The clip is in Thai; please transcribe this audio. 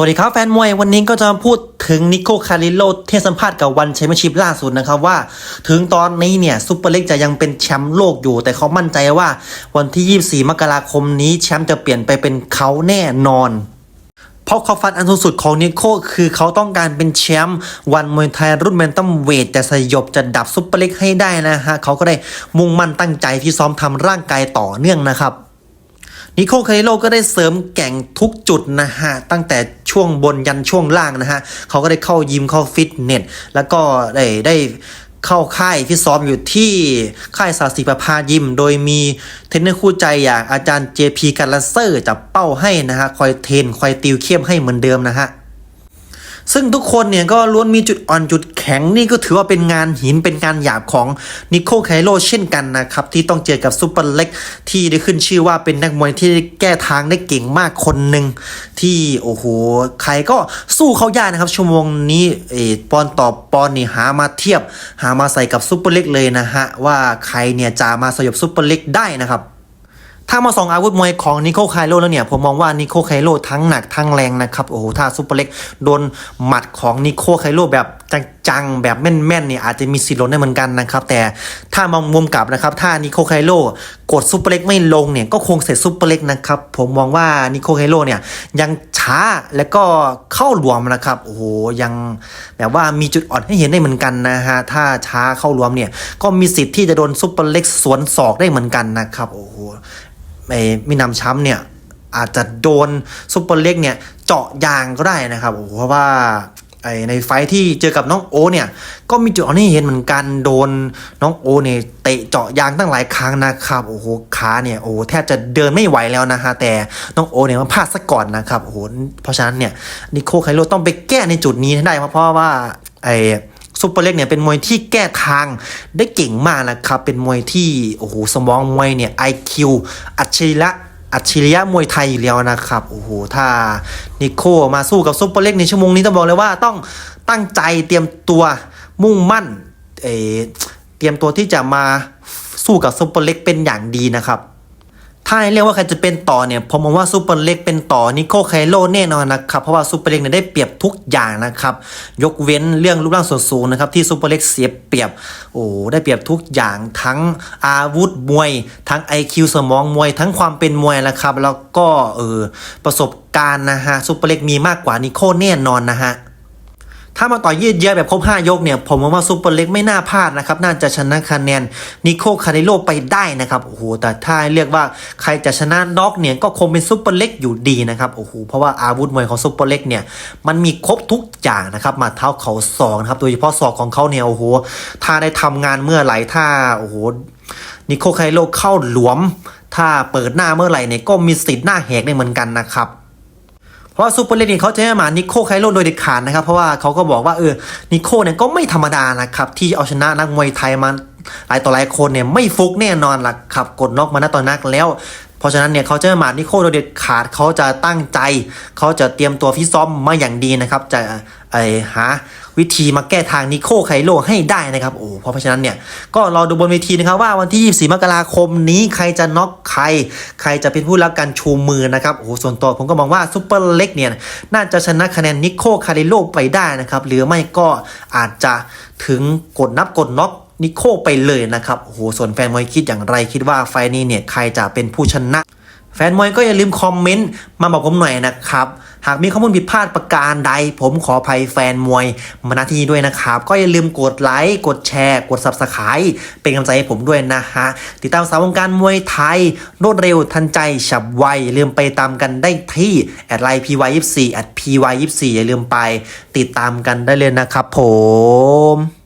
วัสดีครับแฟนมวยวันนี้ก็จะพูดถึงนิโคคาริโลเทศสัมภาษณ์กับวันแชมเปี้ยนชิพล่าสุดนะครับว่า ถึงตอนนี้เนี่ยซุปเปอร์เล็กจะยังเป็นแชมป์โลกอยู่ แต่เขามั่นใจว่าวันที่ 24 มกราคมนี้แชมป์จะเปลี่ยนไปเป็นเขาแน่นอนเพราะความฝันอันสูงสุดของนิโคคือเขาต้องการเป็นแชมป์วันมวยไทยรุ่นแมนตัมเวทแต่สยบจะดับซุปเปอร์เล็กให้ได้นะฮะเขาก็ได้มุ่งมั่นตั้งใจที่ซ้อมทำร่างกายต่อเนื่องนะครับ นิโคคาริโลก็ได้เสริมแก่งทุกจุดนะฮะ ตั้งแต่ช่วงบนยันช่วงล่างนะฮะ เขาก็ได้เข้ายิมเข้าฟิตเนส แล้วก็ได้ได้เข้าค่ายที่ซ้อมอยู่ที่ค่ายสาสีประพายิม โดยมีเทรนเนอร์คู่ใจอย่างอาจารย์ JP การันเซอร์จับเป้าให้นะฮะ คอยเทรนคอยติวเข้มให้เหมือนเดิมนะฮะ ซึ่งทุกคนเนี่ยก็ล้วนมีจุดอ่อนจุดแข็งนี่ก็ถือว่าเป็นงานหินเป็นงานหยาบของนิโคไคโลเช่นกันนะครับ ที่ต้องเจอกับซูเปอร์เล็กที่ได้ขึ้นชื่อว่าเป็นนักมวยที่แก้ทางได้เก่งมากคนหนึ่งที่โอ้โหใครก็สู้เขายากนะครับ ชั่วโมงนี้เออปอนต่อปอนนี่หามาเทียบ หามาใส่กับซูเปอร์เล็กเลยนะฮะว่าใครเนี่ยจะมาสยบซูเปอร์เล็กได้นะครับ ถ้ามาส่องอาวุธมวยของนิโคไคโลแล้วเนี่ย ผมมองว่านิโคไคโลทั้งหนักทั้งแรงนะครับ โอ้โห ถ้าซุปเปอร์เล็กโดนหมัดของนิโคไคโลแบบจังๆ แบบแม่นๆเนี่ยอาจจะมีสิทธิ์ล้นได้เหมือนกันนะครับ แต่ถ้ามองมุมกลับนะครับ ถ้านิโคไคโลกดซุปเปอร์เล็กไม่ลงเนี่ยก็คงเสร็จซุปเปอร์เล็กนะครับ ผมมองว่านิโคไคโลเนี่ยยังช้าแล้วก็เข้ารวมนะครับ โอ้โห ยังแบบว่ามีจุดอ่อนให้เห็นได้เหมือนกันนะฮะ ถ้าช้าเข้ารวมเนี่ยก็มีสิทธิ์ที่จะโดนซุปเปอร์เล็กสวนศอกได้เหมือนกันนะครับ โอ้โห ไอ้มินำช้ำเนี่ยอาจจะโดนซุปเปอร์เล็กเนี่ยเจาะยางก็ได้นะครับโอ้โหเพราะว่าไอ้ในไฟที่เจอกับน้องโอเนี่ย ก็มีจุดอ่อนให้เห็นเหมือนกันโดนน้องโอเนี่ยเตะเจาะยางตั้งหลายครั้งนะครับโอ้โหขาเนี่ยโอ้แทบจะเดินไม่ไหวแล้วนะฮะแต่น้องโอเนี่ยมันพลาดซะก่อนนะครับโอ้โหเพราะฉะนั้นเนี่ยนิโคไคโรต้องไปแก้ในจุดนี้ให้ได้ เพราะว่าไอ ซูเปอร์เล็กเนี่ยเป็นมวยที่แก้ทางได้เก่งมากนะครับ เป็นมวยที่โอ้โหสมองมวยเนี่ย IQ อัจฉริยะอัจฉริยะมวยไทยอยู่แล้วนะครับ โอ้โห ถ้านิโคมาสู้กับซูเปอร์เล็กในชั่วโมงนี้ต้องบอกเลยว่าต้องตั้งใจเตรียมตัวมุ่งมั่นเอเตรียมตัวที่จะมาสู้กับซูเปอร์เล็กเป็นอย่างดีนะครับ ถ้าให้เรียกว่าใครจะเป็นต่อเนี่ยผมมองว่าซูเปอร์เล็กเป็นต่อนิโคไคโลแน่นอนนะครับเพราะว่าซูเปอร์เล็กเนี่ยได้เปรียบทุกอย่างนะครับยกเว้นเรื่องรูปร่างส่วนสูงนะครับที่ซูเปอร์เล็กเสียเปรียบโอ้ได้เปรียบทุกอย่างทั้งอาวุธมวย ทั้ง IQ สมองมวย ทั้งความเป็นมวยแหละครับแล้วก็เออประสบการณ์นะฮะซูเปอร์เล็กมีมากกว่านิโคแน่นอนนะฮะ ถ้ามาต่อยืดเยื้อแบบครบ 5 ยกเนี่ย ผมมองว่าซูเปอร์เล็กไม่น่าพลาดนะครับ น่าจะชนะคะแนนนิโคคาริโลไปได้นะครับ โอ้โห แต่ถ้าเรียกว่าใครจะชนะน็อกเนี่ย ก็คงเป็นซูเปอร์เล็กอยู่ดีนะครับ โอ้โห เพราะว่าอาวุธมวยของซูเปอร์เล็กเนี่ย มันมีครบทุกอย่างนะครับ มาเท้าเขาศอกนะครับ โดยเฉพาะศอกของเขาเนี่ย โอ้โห ถ้าได้ทำงานเมื่อไหร่ ถ้า โอ้โห นิโคคาริโลเข้าหลวม ถ้าเปิดหน้าเมื่อไหร่เนี่ย ก็มีสิทธิ์หน้าแหกได้เหมือนกันนะครับ เพราะซูเปอร์เลนี่เขาจะให้มานิโคไคโรโดยเด็ดขาดนะครับ เพราะว่าเขาก็บอกว่าเออนิโคเนี่ยก็ไม่ธรรมดานะครับที่เอาชนะนักมวยไทยมาหลายต่อหลายคนเนี่ยไม่ฟุกแน่นอนล่ะครับกดน็อกมาณตอนนักแล้ว เพราะฉะนั้นเนี่ยเขาจะให้มานิโคโดเด็ดขาดเขาจะตั้งใจ เขาจะเตรียมตัวฟิตซ้อมมาอย่างดีนะครับ จะไอหาวิธีมาแก้ทางนิโคไคโรให้ได้นะครับโอ้เพราะฉะนั้นเนี่ยก็รอดูบนเวทีนะครับว่าวันที่ 24 มกราคมนี้ใครจะน็อกใคร ใครจะเป็นผู้รับการชูมือนะครับโอ้ส่วนตัวผมก็มองว่าซูเปอร์เล็กเนี่ยน่าจะชนะคะแนนนิโคไคโลไปได้นะครับหรือไม่ก็อาจจะถึงกดนับกดน็อก นิโคไปเลยนะครับโหส่วนแฟนมวยคิดอย่างไรคิดว่าไฟนี้เนี่ยใครจะเป็นผู้ชนะ แฟนมวยก็อย่าลืมคอมเมนต์มาบอกผมหน่อยนะครับ หากมีข้อมูลผิดพลาดประการใด ผมขออภัยแฟนมวยมาณที่นี้ด้วยนะครับ ก็อย่าลืมกดไลค์กดแชร์ กด subscribe เป็นกำลังใจให้ผมด้วยนะฮะติดตามสาววงการมวยไทยรวดเร็วทันใจฉับไวอย่าลืมไปตามกันได้ที่แอดไลน์ py24 แอด py24 อย่าลืมไป ติดตามกันได้เลยนะครับผม